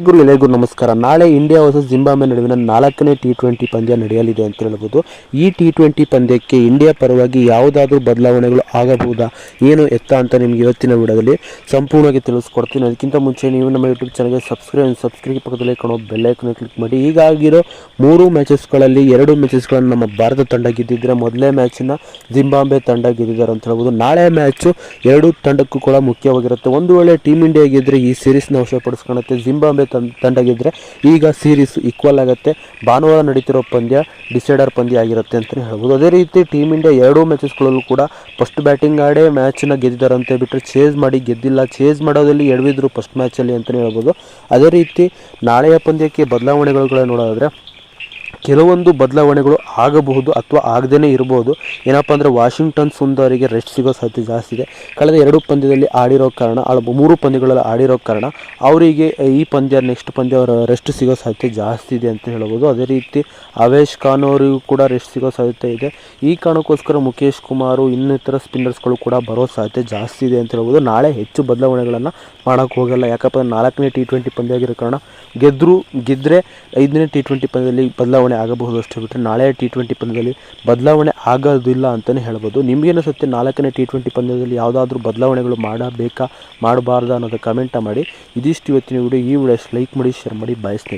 ಗುರು ಎಲ್ಲರಿಗೂ ನಮಸ್ಕಾರ. ನಾಳೆ ಇಂಡಿಯಾ ವರ್ಸಸ್ ಜಿಂಬಾಬ್ವೆ ನಡುವಿನ ನಾಲ್ಕನೇ ಟಿ ಟ್ವೆಂಟಿ ಪಂದ್ಯ ನಡೆಯಲಿದೆ ಅಂತ ಹೇಳ್ಬೋದು. ಈ ಟಿ ಟ್ವೆಂಟಿ ಪಂದ್ಯಕ್ಕೆ ಇಂಡಿಯಾ ಪರವಾಗಿ ಯಾವುದಾದ್ರೂ ಬದಲಾವಣೆಗಳು ಆಗಬಹುದಾ? ಏನು ಎತ್ತ ಅಂತ ನಿಮಗೆ ಇವತ್ತಿನ ವಿಡಿಯೋದಲ್ಲಿ ಸಂಪೂರ್ಣವಾಗಿ ತಿಳಿಸ್ಕೊಡ್ತೀನಿ. ಅದಕ್ಕಿಂತ ಮುಂಚೆ ನೀವು ನಮ್ಮ ಯೂಟ್ಯೂಬ್ ಚಾನಲ್ಗೆ ಸಬ್ಸ್ಕ್ರೈಬ್ ಸಬ್ಸ್ಕ್ರೈಬ್ ಪಕ್ಕದಲ್ಲಿ ಕಾಣೋ ಬೆಲ್ಲೈಕನ್ನ ಕ್ಲಿಕ್ ಮಾಡಿ. ಈಗಾಗಿರೋ ಮೂರು ಮ್ಯಾಚಸ್ಗಳಲ್ಲಿ ಎರಡು ಮ್ಯಾಚಸ್ಗಳನ್ನು ನಮ್ಮ ಭಾರತ ತಂಡ ಗೆದ್ದಿದ್ದರೆ ಮೊದಲನೇ ಮ್ಯಾಚನ್ನ ಜಿಂಬಾಬ್ವೆ ತಂಡ ಗೆದ್ದಿದ್ದಾರೆ ಅಂತ ಹೇಳ್ಬೋದು. ನಾಳೆ ಮ್ಯಾಚು ಎರಡು ತಂಡಕ್ಕೂ ಕೂಡ ಮುಖ್ಯವಾಗಿರುತ್ತೆ. ಒಂದು ವೇಳೆ ಟೀಮ್ ಇಂಡಿಯಾ ಗೆದ್ದರೆ ಈ ಸೀರೀಸ್ನ ವಶಪಡಿಸ್ಕೊಳ್ಳುತ್ತೆ ಜಿಂಬಾಬ್ವೆ ತಂಡ ತಂಡ ಗೆದ್ದರೆ ಈಗ ಸೀರೀಸ್ ಈಕ್ವಲ್ ಆಗುತ್ತೆ. ಭಾನುವಾರ ನಡೀತಿರೋ ಪಂದ್ಯ ಡಿಸೈಡರ್ ಪಂದ್ಯ ಆಗಿರುತ್ತೆ ಅಂತಲೇ ಹೇಳ್ಬೋದು. ಅದೇ ರೀತಿ ಟೀಮ್ ಇಂಡಿಯಾ ಎರಡೂ ಮ್ಯಾಚಸ್ಗಳಲ್ಲೂ ಕೂಡ ಫಸ್ಟ್ ಬ್ಯಾಟಿಂಗ್ ಆಡೇ ಮ್ಯಾಚನ್ನ ಗೆದ್ದಿದ್ದಾರೆ ಬಿಟ್ಟರೆ ಚೇಸ್ ಮಾಡಿ ಗೆದ್ದಿಲ್ಲ. ಚೇಸ್ ಮಾಡೋದಲ್ಲಿ ಎಡವಿದ್ರು ಫಸ್ಟ್ ಮ್ಯಾಚಲ್ಲಿ ಅಂತಲೇ ಹೇಳ್ಬೋದು. ಅದೇ ರೀತಿ ನಾಳೆಯ ಪಂದ್ಯಕ್ಕೆ ಬದಲಾವಣೆಗಳು ನೋಡೋದಾದರೆ, ಕೆಲವೊಂದು ಬದಲಾವಣೆಗಳು ಆಗಬಹುದು ಅಥವಾ ಆಗದೇ ಇರಬಹುದು ಏನಪ್ಪ ಅಂದರೆ ವಾಷಿಂಗ್ಟನ್ ಸುಂದರಿಗೆ ರೆಸ್ಟ್ ಸಿಗೋ ಸಾಧ್ಯತೆ ಜಾಸ್ತಿ ಇದೆ. ಕಳೆದ ಎರಡು ಪಂದ್ಯದಲ್ಲಿ ಆಡಿರೋ ಕಾರಣ ಮೂರು ಪಂದ್ಯಗಳಲ್ಲಿ ಆಡಿರೋ ಕಾರಣ ಅವರಿಗೆ ಈ ಪಂದ್ಯ ನೆಕ್ಸ್ಟ್ ಪಂದ್ಯ ಅವರ ರೆಸ್ಟ್ ಸಿಗೋ ಸಾಧ್ಯತೆ ಜಾಸ್ತಿ ಇದೆ ಅಂತ ಹೇಳ್ಬೋದು. ಅದೇ ರೀತಿ ಅವೇಶ್ ಖಾನ್ ಅವರಿಗೂ ಕೂಡ ರೆಸ್ಟ್ ಸಿಗೋ ಸಾಧ್ಯತೆ ಇದೆ. ಈ ಕಾರಣಕ್ಕೋಸ್ಕರ ಮುಖೇಶ್ ಕುಮಾರು ಇನ್ನಿತರ ಸ್ಪಿನ್ನರ್ಸ್ಗಳು ಕೂಡ ಬರೋ ಸಾಧ್ಯತೆ ಜಾಸ್ತಿ ಇದೆ ಅಂತ ಹೇಳ್ಬೋದು. ನಾಳೆ ಹೆಚ್ಚು ಬದಲಾವಣೆಗಳನ್ನು ಮಾಡೋಕ್ಕೆ ಹೋಗಲ್ಲ. ಯಾಕಪ್ಪ ನಾಲ್ಕನೇ ಟಿ ಟ್ವೆಂಟಿ ಪಂದ್ಯ ಆಗಿರೋ ಕಾರಣ ಗೆದ್ದರು ಗೆದ್ದರೆ ಐದನೇ ಟಿ ಟ್ವೆಂಟಿ ಪಂದ್ಯದಲ್ಲಿ ಬದಲಾವಣೆ ಆಗಬಹುದು ಅಷ್ಟೇ ಬಿಟ್ಟರೆ ನಾಳೆ ಟಿ ಟ್ವೆಂಟಿ ಪಂದ್ಯದಲ್ಲಿ ಬದಲಾವಣೆ ಆಗೋದಿಲ್ಲ ಅಂತಲೇ ಹೇಳ್ಬೋದು. ನಿಮಗೇನಿಸುತ್ತೆ ನಾಲ್ಕನೇ ಟಿ ಟ್ವೆಂಟಿ ಪಂದ್ಯದಲ್ಲಿ ಯಾವುದಾದ್ರೂ ಬದಲಾವಣೆಗಳು ಮಾಡಬೇಕಾ ಮಾಡಬಾರ್ದಾ ಅನ್ನೋದು ಕಮೆಂಟ ಮಾಡಿ. ಇದಿಷ್ಟು ಇವತ್ತಿನ ವಿಡಿಯೋ ಈ ವಿಡಿಯೋ ಲೈಕ್ ಮಾಡಿ ಶೇರ್ ಮಾಡಿ, ಬಯಸ್ತೀನಿ.